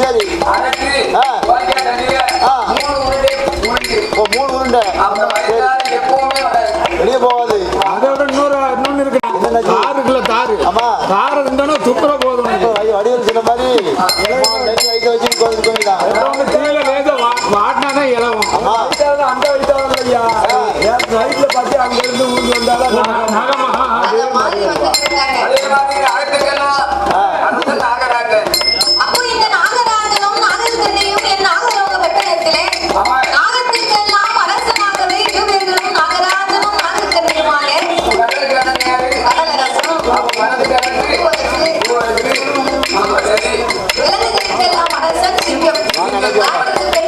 சரி மூணு உருண்டை. வெளியே போகாது. அதை விட இன்னொரு இன்னொன்று இருக்கு. தார் இருக்குல்ல தார். ஆமா. தார் இருந்தாலும் துப்புற போதும். வடிவில் சொன்ன மாதிரி. வயசு வச்சு கோவில் கோவில்தான் கீழே வேக வாட்டினாதான் இலவும். அந்த வயசாவது ஐயா. இருந்து ஊர்ந்து வந்தாலும் धन्यवाद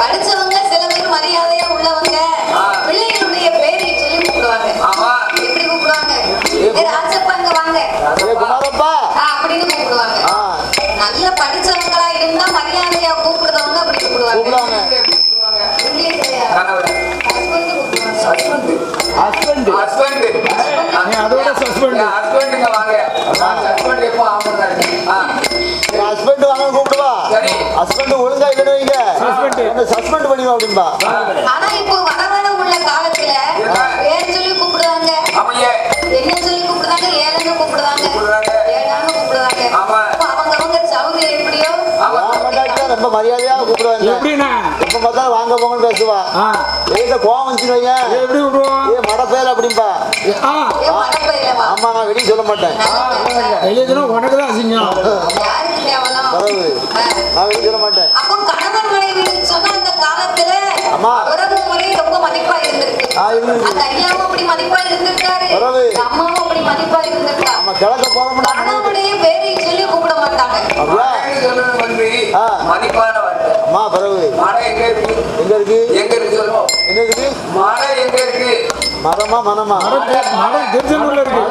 படிச்சவங்க சில பேர் மரியாதையா உள்ளவங்க பிள்ளைகளுடைய பேரை சொல்லி கூப்பிடுவாங்க. எப்படி கூப்பிடுவாங்க? ராஜப்பாங்க வாங்க. அப்படின்னு கூப்பிடுவாங்க. நல்ல படிச்சவங்களா இருந்தா மரியாதையா கூப்பிடுறவங்க அப்படி கூப்பிடுவாங்க. ஹஸ்பண்ட் ஹஸ்பண்ட் அதோட ஹஸ்பண்ட் ஹஸ்பண்டுங்க வாங்க. ஹஸ்பண்ட் எப்போ ஆமாங்க ஹஸ்பண்ட் வாங்க கூப்பிடுவா. ஹஸ்பண்ட் ஒழுங்கா இல்லைன்னு வைங்க ஹஸ்பண்ட் சஸ்பெண்ட் பண்ணிடுவா அப்படின்பா. ஆனா இப்போ வர வர உள்ள காலத்துல பேர் சொல்லி கூப்பிடுறாங்க ஆமாங்க என்ன சொல்லி கூப்பிடுறாங்க ஏழன்னு கூப்பிடுறாங்க. ஏழான்னு கூப்பிடுறாங்க ஆமா. அவங்க அவங்க சவுகரியம் எப்படியோ? ஆமா. டாக்டர் ரொம்ப மரியாதையா கூப்பிடுவாங்க. எங்க வாங்க போங்கன்னு பேசுவா. வீட்டுல கோவம் வந்துச்சுன்னு எப்படி விடுவோம் ஏ மடப்பேல அப்படிம்பா. ஆமா நான் வெளியே சொல்ல மாட்டேன். வெளியே சொன்னா உனக்கு தான் அசிங்கம். நான் வெளியே சொல்ல மாட்டேன். அம்மா. மதிப்பா இருந்திருக்கு. ஆமா கிழக்க அம்மா பிறகு மனை எங்க இருக்கு? எங்க இருக்கு? எங்க இருக்கு சொல்லுவோம் என்ன இருக்கு? மனை எங்க இருக்கு? மரமா மனமா? மடம் திருச்செந்தூர்ல இருக்கு.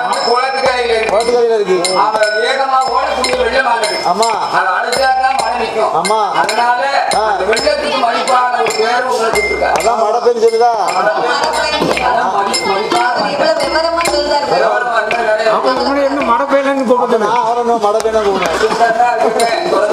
வந்து குளத்துக்கரையில இருக்கு. கோட்டுக்கரையில இருக்கு. அவன் வேகமா ஓடக்கூடிய இருக்கு அம்மா அதை அடிச்சாதான் மழை நிற்கும் ஆமா. அதனால. அந்த வெள்ளத்துக்கு மதிப்பான ஒரு பேர் உங்களுக்கு கொடுத்துருக்காரு அதான் மடை பேர். சொல்லுதா கூப்பிட்டு நான் அவரை மடை பேனா கூப்பிடுறேன்.